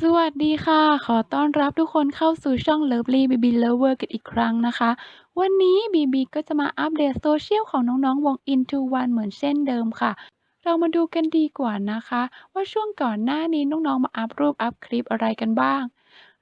สวัสดีค่ะ ขอต้อนรับทุกคนเข้าสู่ช่อง Lovely BB Lover กันอีกครั้งนะคะ วันนี้บีบีก็จะมาอัปเดตโซเชียลของน้องๆ วง In2One เหมือนเช่นเดิมค่ะ เรามาดูกันดีกว่านะคะ ว่าช่วงก่อนหน้านี้น้องๆ มาอัปรูปอัปคลิปอะไรกันบ้าง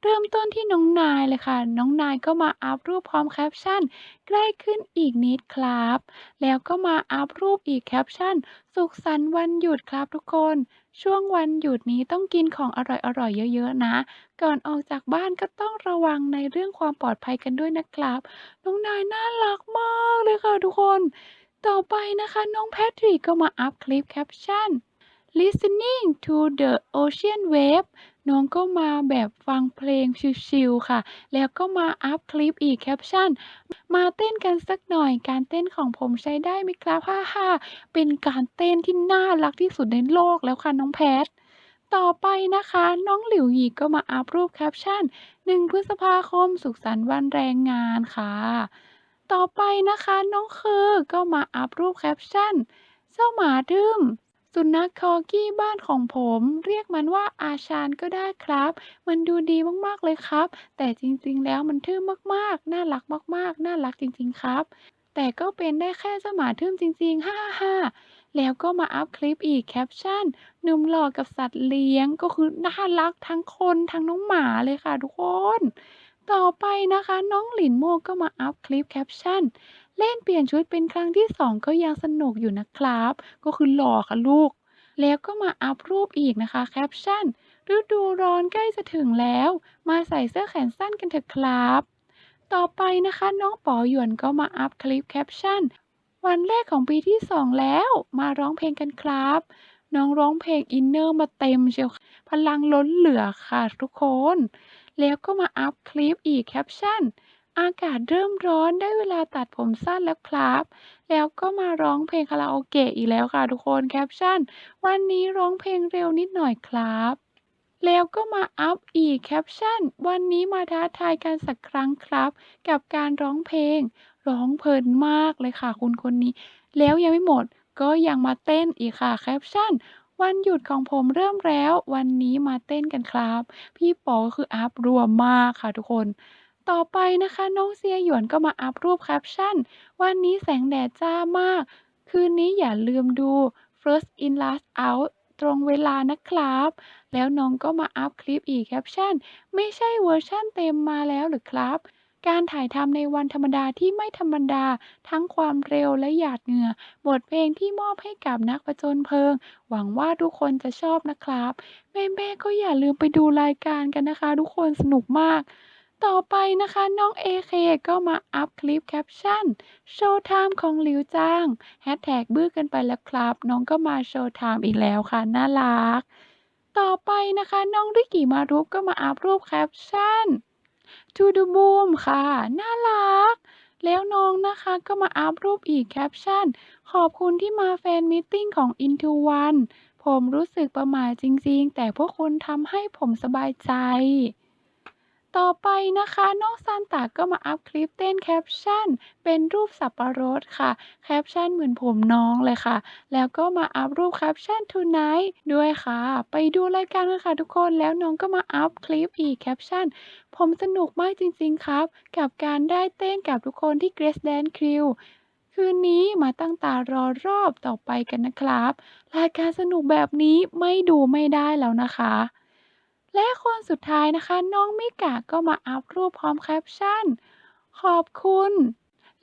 เริ่มต้นที่น้องนายเลยค่ะ น้องนายก็มาอัปรูปพร้อมแคปชั่น ใกล้ขึ้นอีกนิดครับ แล้วก็มาอัปรูปอีกแคปชั่น สุขสันต์วันหยุดครับทุกคน ช่วงวันหยุดนี้ต้องกินของอร่อยๆเยอะๆนะ ก่อนออกจากบ้านก็ต้องระวังในเรื่องความปลอดภัยกันด้วยนะครับ น้องนายน่ารักมากเลยค่ะทุกคน ต่อไปนะคะน้องแพทริกก็มาอัปคลิปแคปชั่น listening to the ocean wave น้องก็มาแบบฟังเพลงชิลๆค่ะ แล้วก็มาอัปคลิปอีกแคปชั่น มาเต้นกันสักหน่อย การเต้นของผมใช้ได้ไหมครับฮ่าฮ่าเป็นการเต้นที่น่ารักที่สุดในโลกแล้วค่ะน้องแพท ต่อไปนะคะ น้องหลิวหยีก็มาอัปรูปแคปชั่น 1 พฤษภาคม สุขสันต์วันแรงงานค่ะ ต่อไปนะคะน้องคือก็มาอัปรูปแคปชั่น เจ้าหมาดื้ม สุนัขคอกี้บ้านของผม เรียกมันว่าอาชานก็ได้ครับ มันดูดีมาก ๆ เลยครับ แต่จริงๆ แล้วมันทื่อมากๆ น่ารักมากๆ น่ารักจริง ๆ ครับ แต่ก็เป็นได้แค่เจ้าหมาทื่มจริง ๆ ฮ่าฮ่าแล้วก็มาอัปคลิปอีกแคปชั่นหนุ่มหล่อกับสัตว์เลี้ยงก็คือน่ารักทั้งคนทั้งน้องหมาเลยค่ะทุกคน ต่อไปนะคะ น้องหลินโมก็มาอัปคลิปแคปชั่น เล่นเปลี่ยนชุดเป็นครั้งที่ 2 ก็ยังสนุกอยู่นะครับ ก็คือหล่อค่ะลูก แล้วก็มาอัปรูปอีกนะคะแคปชั่น ฤดูร้อนใกล้จะถึงแล้ว มาใส่เสื้อแขนสั้นกันเถอะครับ ต่อไปนะคะน้องป๋อหยวนก็มาอัปคลิปแคปชั่น วันแรกของปีที่ 2 แล้ว มาร้องเพลงกันครับ น้องร้องเพลงอินเนอร์มาเต็มเชียวพลังล้นเหลือค่ะทุกคน แล้วก็มาอัปคลิปอีกแคปชั่น อากาศเริ่มร้อนได้เวลาตัดผมสั้นแล้วครับ แล้วก็มาร้องเพลงคาราโอเกะอีกแล้วค่ะทุกคน แคปชั่น วันนี้ร้องเพลงเร็วนิดหน่อยครับ แล้วก็มาอัปอีกแคปชั่น วันนี้มาท้าทายกันสักครั้งครับ กับการร้องเพลง ร้องเพลินมากเลยค่ะคุณคนนี้ แล้วยังไม่หมดก็ยังมาเต้นอีกค่ะแคปชั่นวันหยุดของผมเริ่มแล้ว วันนี้มาเต้นกันครับ พี่ปอก็คืออัปรัวมากค่ะทุกคน ต่อไปนะคะ น้องเซียหยวนก็มาอัปรูปแคปชั่น วันนี้แสงแดดจ้ามาก คืนนี้อย่าลืมดู First in Last Out ตรงเวลานะครับ แล้วน้องก็มาอัปคลิปอีกแคปชั่น ไม่ใช่เวอร์ชั่นเต็มมาแล้วหรือครับ การถ่ายทำในวันธรรมดาที่ไม่ธรรมดา ทั้งความเร็วและหยาดเหงื่อ บทเพลงที่มอบให้กับนักผจญเพลิง หวังว่าทุกคนจะชอบนะครับ แม่ๆก็อย่าลืมไปดูรายการกันนะคะ ทุกคนสนุกมาก ต่อไปนะคะน้องเอเคก็มาอัพคลิปแคปชั่นโชว์ไทม์ของหลิวจางแฮชแท็กบื้อกันไปแล้วครับ น้องก็มาโชว์ไทม์อีกแล้วค่ะ น่ารัก ต่อไปนะคะน้องริกิมารุปก็มาอัพรูปแคปชั่น To the Boom ค่ะ น่ารัก แล้วน้องนะคะก็มาอัพรูปอีกแคปชั่น ขอบคุณที่มาแฟนมิทติ้งของ Into One ผมรู้สึกประหม่าจริงๆ แต่พวกคุณทำให้ผมสบายใจ ต่อไปนะคะน้องซานตาก็มาอัพคลิปเต้นแคปชั่น เป็นรูปสับปะรดค่ะ แคปชั่นเหมือนผมน้องเลยค่ะ แล้วก็มาอัพรูปแคปชั่น tonight ด้วยค่ะ ไปดูรายการกันค่ะทุกคนแล้วน้องก็มาอัพคลิปอีกแคปชั่น ผมสนุกมากจริงๆครับ กับการได้เต้นกับทุกคนที่ Grace Dance Crew คืนนี้มาตั้งตารอรอบต่อไปกันนะครับ รายการสนุกแบบนี้ไม่ดูไม่ได้แล้วนะคะ และคนสุดท้ายนะคะ น้องมิกะก็มาอัพรูปพร้อมแคปชั่น ขอบคุณ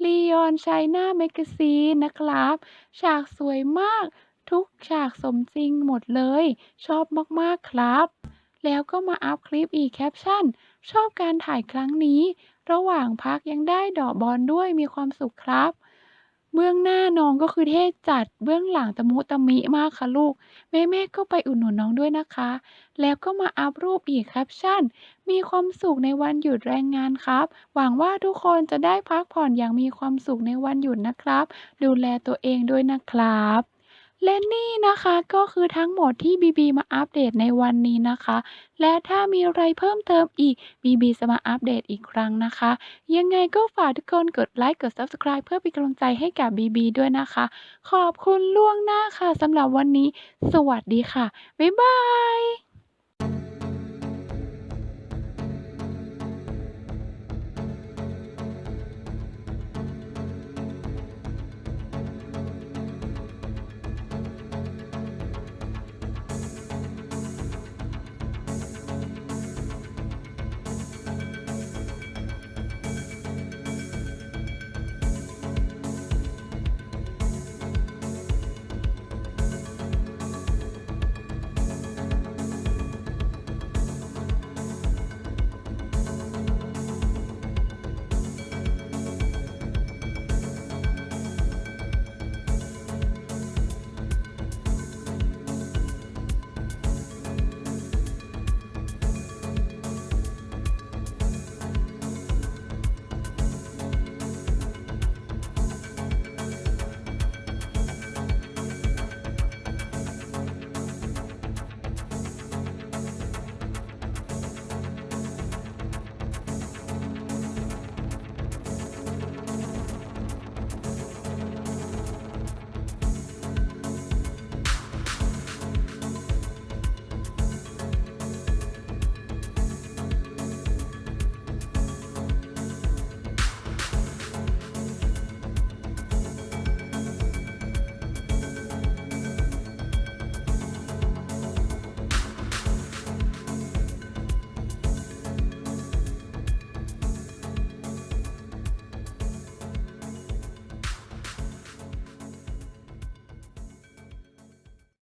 ลีออนไชน่าแมกซีนนะครับ ฉากสวยมาก ทุกฉากสมจริงหมดเลย ชอบมาก ๆ ครับ แล้วก็มาอัพคลิปอีกแคปชั่น ชอบการถ่ายครั้งนี้ ระหว่างพักยังได้ดอกบอลด้วยมีความสุขครับ เบื้องหน้าน้องก็คือเท่จัด เบื้องหลังตะมุตะมิมากค่ะลูก แม่ๆก็ไปอุดหนุนน้องด้วยนะคะ แล้วก็มาอัพรูปอีกแคปชั่น มีความสุขในวันหยุดแรงงานครับ หวังว่าทุกคนจะได้พักผ่อนอย่างมีความสุขในวันหยุดนะครับ ดูแลตัวเองด้วยนะครับ และนี่นะคะ ก็คือทั้งหมดที่บีบีมาอัปเดตในวันนี้นะคะ และถ้ามีอะไรเพิ่มเติมอีกบีบีจะมาอัปเดตอีกครั้งนะคะ ยังไงก็ฝากทุกคนกดไลค์กด Subscribe เพื่อเป็นกำลังใจให้กับบีบีด้วยนะคะ ขอบคุณล่วงหน้าค่ะสำหรับวันนี้ สวัสดีค่ะ บ๊ายบาย